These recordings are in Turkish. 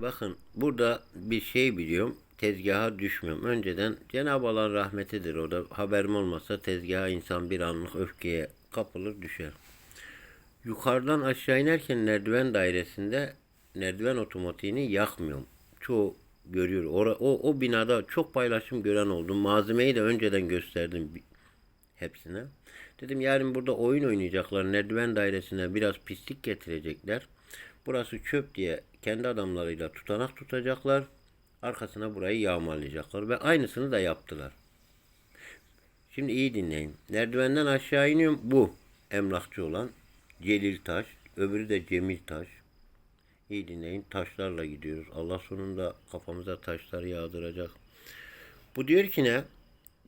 Bakın burada bir şey biliyorum. Tezgaha düşmüyorum. Önceden Cenab-ı Allah'ın rahmetidir. O da haberim olmasa tezgaha insan bir anlık öfkeye kapılır düşer. Yukarıdan aşağı inerken merdiven dairesinde merdiven otomatiğini yakmıyorum. Çoğu görüyor. Ora- o, o binada çok paylaşım gören oldum. Malzemeyi de önceden gösterdim hepsine. Dedim yarın burada oyun oynayacaklar. Merdiven dairesine biraz pislik getirecekler. Burası çöp diye kendi adamlarıyla tutanak tutacaklar. Arkasına burayı yağmalayacaklar ve aynısını da yaptılar. Şimdi iyi dinleyin. Merdivenden aşağı iniyorum. Bu emlakçı olan Celil Taş. Öbürü de Cemil Taş. İyi dinleyin. Taşlarla gidiyoruz. Allah sonunda kafamıza taşlar yağdıracak. Bu diyor ki ne?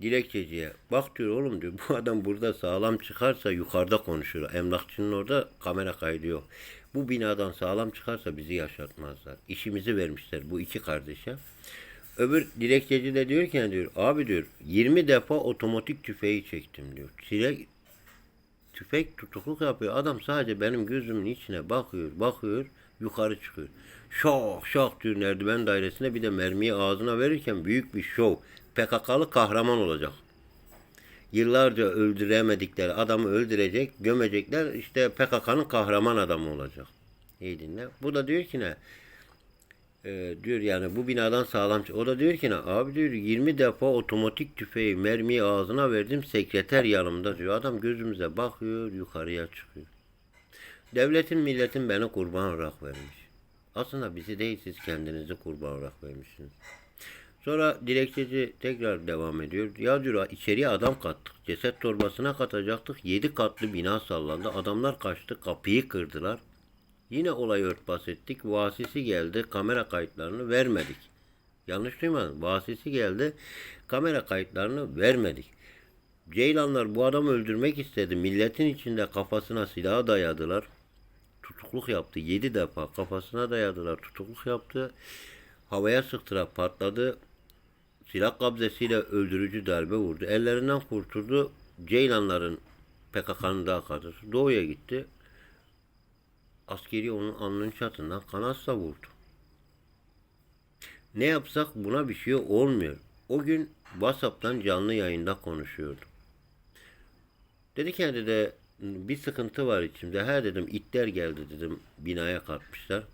Dilekçeciye. Bak diyor oğlum diyor. Bu adam burada sağlam çıkarsa yukarıda konuşur. Emlakçının orada kamera kaydı yok. Bu binadan sağlam çıkarsa bizi yaşatmazlar. İşimizi vermişler bu iki kardeşe. Öbür dilekçeci de diyor ki diyor. Abi diyor 20 defa otomatik tüfeği çektim diyor. Çilek tüfek tutukluk yapıyor. Adam sadece benim gözümün içine bakıyor, bakıyor, yukarı çıkıyor. Şok şok diyor merdiven dairesine bir de mermiyi ağzına verirken büyük bir şov. PKK'lı kahraman olacak. Yıllarca öldüremedikleri adamı öldürecek, gömecekler. İşte PKK'nın kahraman adamı olacak. İyi dinle. Bu da diyor ki ne? Ee, diyor yani bu binadan sağlam. O da diyor ki ne? Abi diyor 20 defa otomatik tüfeği mermiyi ağzına verdim sekreter yanımda diyor. Adam gözümüze bakıyor yukarıya çıkıyor. Devletin milletin beni kurban olarak vermiş. Aslında bizi değil siz kendinizi kurban olarak vermişsiniz. Sonra dilekçeci tekrar devam ediyor. Ya diyor içeriye adam kattık. Ceset torbasına katacaktık. Yedi katlı bina sallandı. Adamlar kaçtı. Kapıyı kırdılar. Yine olayı örtbas ettik. Vasisi geldi. Kamera kayıtlarını vermedik. Yanlış duymadın. Vasisi geldi. Kamera kayıtlarını vermedik. Ceylanlar bu adamı öldürmek istedi. Milletin içinde kafasına silah dayadılar. Tutukluk yaptı. Yedi defa kafasına dayadılar. Tutukluk yaptı. Havaya sıktıra patladı. Silah kabzesiyle öldürücü darbe vurdu. Ellerinden kurtuldu. Ceylanların PKK'nın daha kadısı doğuya gitti. Askeri onun alnının çatından kanatla vurdu. Ne yapsak buna bir şey olmuyor. O gün WhatsApp'tan canlı yayında konuşuyordu. Dedi "Yani de bir sıkıntı var içimde. He dedim itler geldi dedim binaya katmışlar.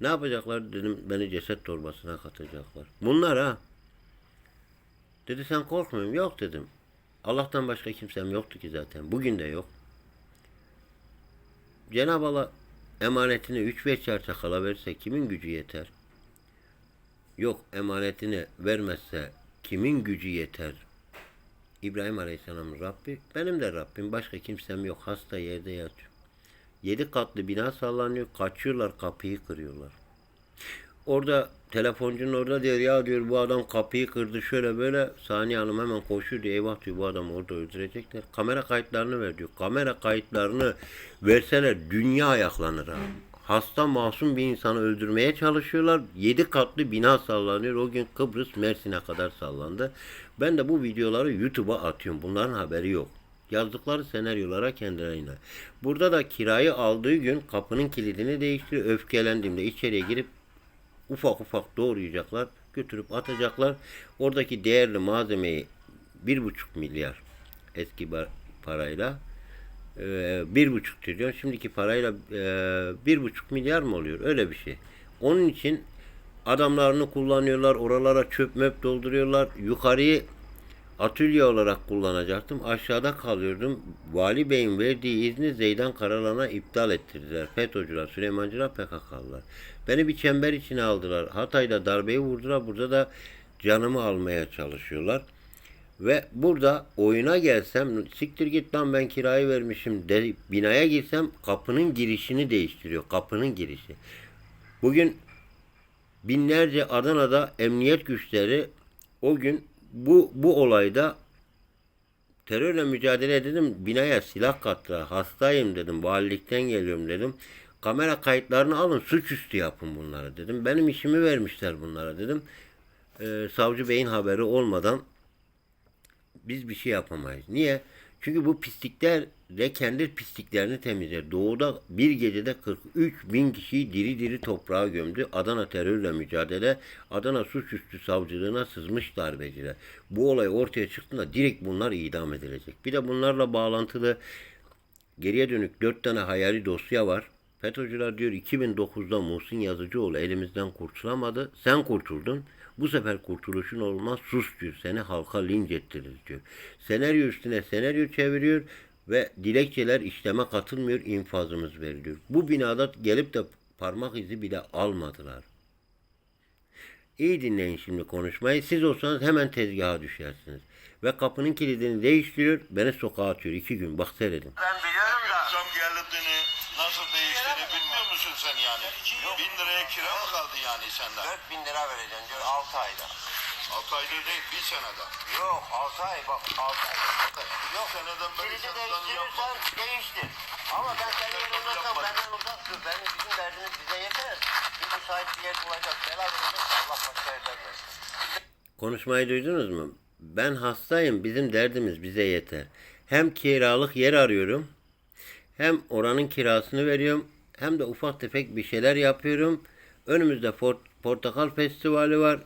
Ne yapacaklar dedim beni ceset torbasına katacaklar. Bunlar ha. Dedi sen korkmuyor musun? Yok dedim. Allah'tan başka kimsem yoktu ki zaten. Bugün de yok. Cenab-ı Allah emanetini üç beş çarça kala verse kimin gücü yeter? Yok emanetini vermezse kimin gücü yeter? İbrahim Aleyhisselam'ın Rabbi, benim de Rabbim. Başka kimsem yok. Hasta yerde yatıyor. Yedi katlı bina sallanıyor. Kaçıyorlar kapıyı kırıyorlar. Orada telefoncunun orada diyor ya diyor bu adam kapıyı kırdı şöyle böyle. Saniye Hanım hemen koşuyor diyor eyvah diyor bu adamı orada öldürecekler. Kamera kayıtlarını ver diyor. Kamera kayıtlarını verseler dünya ayaklanır ha. Hasta masum bir insanı öldürmeye çalışıyorlar. Yedi katlı bina sallanıyor. O gün Kıbrıs Mersin'e kadar sallandı. Ben de bu videoları YouTube'a atıyorum. Bunların haberi yok. Yazdıkları senaryolara kendilerine. Burada da kirayı aldığı gün kapının kilidini değiştiriyor. Öfkelendiğimde içeriye girip ufak ufak doğrayacaklar, götürüp atacaklar. Oradaki değerli malzemeyi bir buçuk milyar eski parayla e, bir buçuk trilyon şimdiki parayla e, bir buçuk milyar mı oluyor öyle bir şey. Onun için adamlarını kullanıyorlar oralara çöp möp dolduruyorlar yukarıyı atölye olarak kullanacaktım. Aşağıda kalıyordum. Vali Bey'in verdiği izni Zeydan Karalan'a iptal ettirdiler. FETÖ'cüler, Süleymancılar, PKK'lılar. Beni bir çember içine aldılar. Hatay'da darbeyi vurdular. Burada da canımı almaya çalışıyorlar. Ve burada oyuna gelsem siktir git lan ben kirayı vermişim de binaya girsem kapının girişini değiştiriyor. Kapının girişi. Bugün binlerce Adana'da emniyet güçleri o gün bu bu olayda terörle mücadele dedim binaya silah kattılar. Hastayım dedim. Valilikten geliyorum dedim. Kamera kayıtlarını alın suçüstü yapın bunları dedim. Benim işimi vermişler bunlara dedim. Ee, savcı beyin haberi olmadan biz bir şey yapamayız. Niye? Çünkü bu pislikler ve kendi pisliklerini temizler. Doğuda bir gecede 43 bin kişiyi diri diri toprağa gömdü. Adana terörle mücadele, Adana suçüstü savcılığına sızmış darbeciler. Bu olay ortaya çıktığında direkt bunlar idam edilecek. Bir de bunlarla bağlantılı geriye dönük 4 tane hayali dosya var. FETÖ'cüler diyor 2009'da Muhsin Yazıcıoğlu elimizden kurtulamadı. Sen kurtuldun. Bu sefer kurtuluşun olmaz sus diyor. Seni halka linç ettiririz diyor. Senaryo üstüne senaryo çeviriyor ve dilekçeler işleme katılmıyor. infazımız veriliyor. Bu binada gelip de parmak izi bile almadılar. İyi dinleyin şimdi konuşmayı. Siz olsanız hemen tezgaha düşersiniz. Ve kapının kilidini değiştiriyor. Beni sokağa atıyor. iki gün. Bak seyredin. Ben biliyorum da. Zam geldiğini nasıl değiştiğini bilmiyor musun sen yani? Bin liraya kira mı kaldı yani senden? 4000 lira vereceğim diyor 6 ayda. 6 ayda değil bir senede. Yok 6 ay bak 6 ay. Yok Seneden beri kilidi sen zam değiştirirsen değiştir. Ama ben senin yanında olsam benden uzak dur. Benim bizim derdimiz bize yeter. Bir müsait bir yer bulacak. Bela verecek. Allah başka yerden versin. Konuşmayı duydunuz mu? Ben hastayım. Bizim derdimiz bize yeter. Hem kiralık yer arıyorum. Hem oranın kirasını veriyorum. Hem de ufak tefek bir şeyler yapıyorum. Önümüzde Port- Portakal Festivali var.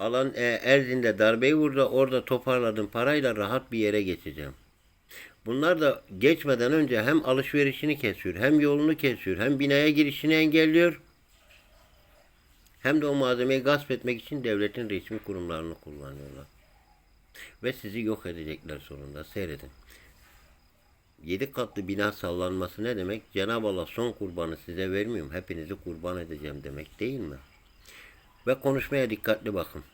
Alan e, Erzin'de darbeyi vurdu. Orada toparladığım parayla rahat bir yere geçeceğim. Bunlar da geçmeden önce hem alışverişini kesiyor, hem yolunu kesiyor, hem binaya girişini engelliyor. Hem de o malzemeyi gasp etmek için devletin resmi kurumlarını kullanıyorlar. Ve sizi yok edecekler sonunda. Seyredin. Yedi katlı bina sallanması ne demek? Cenab-ı Allah son kurbanı size vermiyorum. Hepinizi kurban edeceğim demek değil mi? Ve konuşmaya dikkatli bakın.